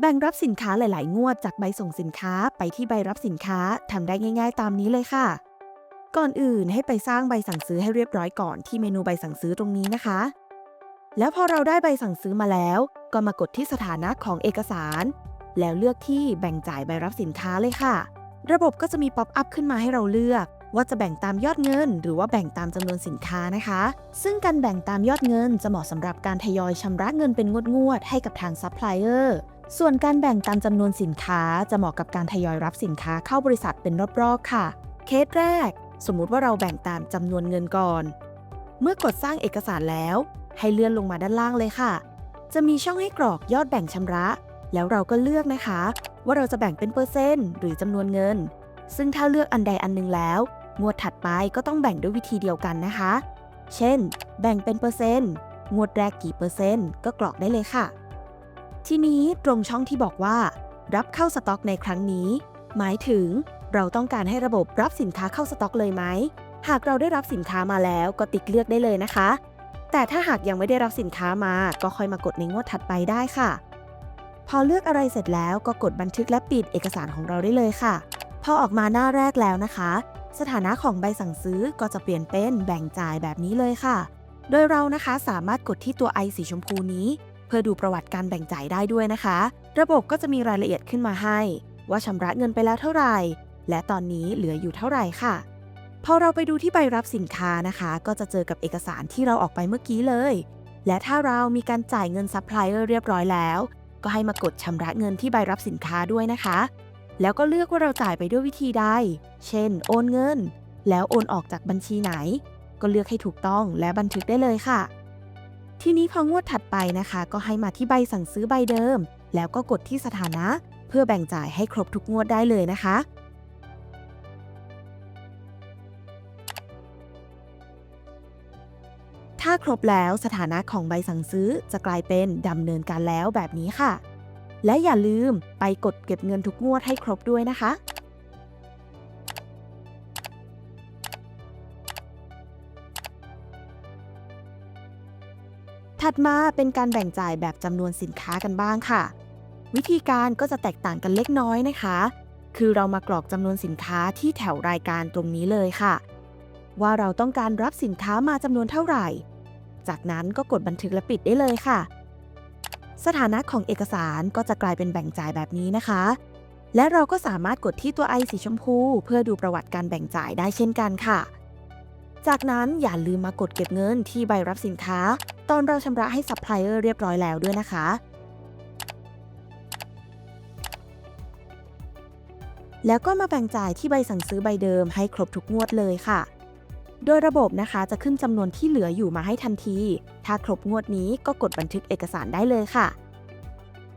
แบ่งรับสินค้าหลาย ๆ งวดจากใบส่งสินค้าไปที่ใบรับสินค้าทำได้ง่าย ๆ ตามนี้เลยค่ะ ก่อนอื่นให้ไปสร้างใบสั่งซื้อให้เรียบร้อยก่อนที่เมนูใบสั่งซื้อตรงนี้นะคะ แล้วพอเราได้ใบสั่งซื้อมาแล้ว ก็มากดที่สถานะของเอกสาร แล้วเลือกที่แบ่งจ่ายใบรับสินค้าเลยค่ะ ระบบก็จะมีป๊อปอัพขึ้นมาให้เราเลือก ว่าจะแบ่งตามยอดเงิน หรือว่าแบ่งตามจำนวนสินค้านะคะ ซึ่งการแบ่งตามยอดเงินจะเหมาะสำหรับการทยอยชำระเงินเป็นงวดๆให้กับทางซัพพลายเออร์ส่วนการแบ่งตามจำนวนสินค้าจะเหมาะกับการทยอยรับสินค้าเข้าบริษัทเป็นรอบๆค่ะ เคสแรก สมมุติว่าเราแบ่งตามจำนวนเงินก่อน เมื่อกดสร้างเอกสารแล้ว ให้เลื่อนลงมาด้านล่างเลยค่ะ จะมีช่องให้กรอกยอดแบ่งชำระ แล้วเราก็เลือกนะคะ ว่าเราจะแบ่งเป็นเปอร์เซ็นต์หรือจำนวนเงิน ซึ่งถ้าเลือกอันใดอันหนึ่งแล้ว งวดถัดไปก็ต้องแบ่งด้วยวิธีเดียวกันนะคะ เช่น แบ่งเป็นเปอร์เซ็นต์ งวดแรกกี่เปอร์เซ็นต์ก็กรอกได้เลยค่ะ ทีนี้ตรงช่องที่บอกว่า รับเข้าสต็อกในครั้งนี้ หมายถึงเราต้องการให้ระบบรับสินค้าเข้าสต็อกเลยไหม หากเราได้รับสินค้ามาแล้วก็ติ๊กเลือกได้เลยนะคะ แต่ถ้าหากยังไม่ได้รับสินค้ามาก็ค่อยมากดในงวดถัดไปได้ค่ะ พอเลือกอะไรเสร็จแล้วก็กดบันทึกและปิดเอกสารของเราได้เลยค่ะ พอออกมาหน้าแรกแล้วนะคะ สถานะของใบสั่งซื้อก็จะเปลี่ยนเป็นแบ่งจ่ายแบบนี้เลยค่ะ โดยเรานะคะสามารถกดที่ตัวไอสีชมพูนี้ เพื่อดูประวัติการแบ่งจ่ายได้ด้วยนะคะ ระบบก็จะมีรายละเอียดขึ้นมาให้ ว่าชำระเงินไปแล้วเท่าไหร่ และตอนนี้เหลืออยู่เท่าไหร่ค่ะพอเราไปดูที่ใบรับสินค้านะคะ ก็จะเจอกับเอกสารที่เราออกไปเมื่อกี้เลย และถ้าเรามีการจ่ายเงินซัพพลายเออร์เรียบร้อยแล้ว ก็ให้มากดชำระเงินที่ใบรับสินค้าด้วยนะคะ แล้วก็เลือกว่าเราจ่ายไปด้วยวิธีใด เช่น โอนเงิน แล้วโอนออกจากบัญชีไหน ก็เลือกให้ถูกต้องและบันทึกได้เลยค่ะ ทีนี้พองวดถัดไปนะคะ ก็ให้มาที่ใบสั่งซื้อใบเดิม แล้วก็กดที่สถานะ เพื่อแบ่งจ่ายให้ครบทุกงวดได้เลยนะคะถ้าครบแล้วสถานะของใบสั่งซื้อจะกลายเป็นดำเนินการแล้วแบบนี้ค่ะ และอย่าลืมไปกดเก็บเงินทุกงวดให้ครบด้วยนะคะ ถัดมาเป็นการแบ่งจ่ายแบบจำนวนสินค้ากันบ้างค่ะ วิธีการก็จะแตกต่างกันเล็กน้อยนะคะ คือเรามากรอกจำนวนสินค้าที่แถวรายการตรงนี้เลยค่ะ ว่าเราต้องการรับสินค้ามาจำนวนเท่าไหร่ จากนั้นก็กดบันทึกและปิดได้เลยค่ะ สถานะของเอกสารก็จะกลายเป็นแบ่งจ่ายแบบนี้นะคะ และเราก็สามารถกดที่ตัวไอสีชมพู เพื่อดูประวัติการแบ่งจ่ายได้เช่นกันค่ะ จากนั้นอย่าลืมมากดเก็บเงินที่ใบรับสินค้า ตอนเราชำระให้ซัพพลายเออร์เรียบร้อยแล้วด้วยนะคะแล้วก็มาแบ่งจ่ายที่ใบสั่งซื้อใบเดิมให้ครบทุกงวดเลยค่ะ โดยระบบนะคะจะขึ้นจำนวนที่เหลืออยู่มาให้ทันที ถ้าครบงวดนี้ก็กดบันทึกเอกสารได้เลยค่ะ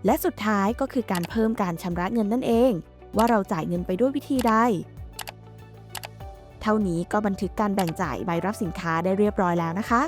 และสุดท้ายก็คือการเพิ่มการชำระเงินนั่นเอง ว่าเราจ่ายเงินไปด้วยวิธีใด เท่านี้ก็บันทึกการแบ่งจ่ายใบรับสินค้าได้เรียบร้อยแล้วนะคะ